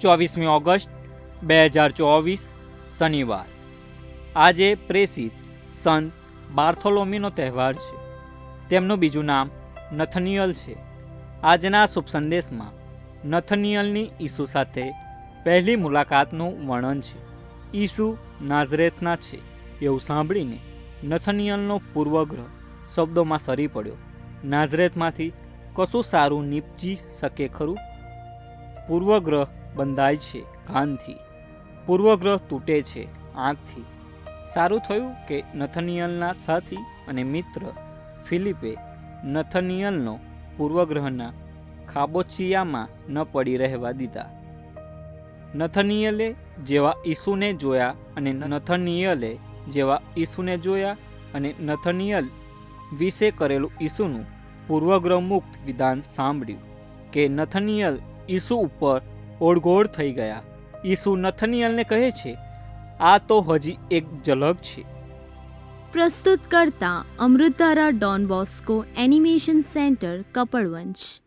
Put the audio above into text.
ચોવીસમી August, બે હજાર ચોવીસ, શનિવાર. આજે પ્રેષિત સંત બાર્થોલોમીનો તહેવાર છે. તેમનું બીજું નામ નથનિયલ છે. આજના શુભ સંદેશમાં નથનિયલની ઈસુ સાથે પહેલી મુલાકાતનું વર્ણન છે. ઈસુ નાઝરેથના છે. એવું સાંભળીને નથનિયલનો પૂર્વગ્રહ શબ્દોમાં સરી પડ્યો. નાઝરેથમાંથી કશું સારું નીપજી શકે ખરું? પૂર્વગ્રહ બંધાય છે કાનથી પૂર્વગ્રહ તૂટે છે, આંખથી. સારું થયું કે નથનિયલના સાથી અને મિત્ર ફિલિપે નથનિયલનો પૂર્વગ્રહના ખાબોચિયામાં ન પડી રહેવા દીધા. નથનિયલે જેવા ઈસુને જોયા અને નથનિયલે જેવા ઈસુને જોયા અને નથનિયલ વિશે કરેલું ઈસુનું પૂર્વગ્રહ મુક્ત વિધાન સાંભળ્યું કે નથનિયલ ઈસુ ઉપર ઓળઘોળ થઈ ગયા. ઈસુ નથનિયલને કહે છે, આ તો હજી એક ઝલક છે. પ્રસ્તુત કરતા Amrutdhara Don Bosco animation centre, Kapadvanj.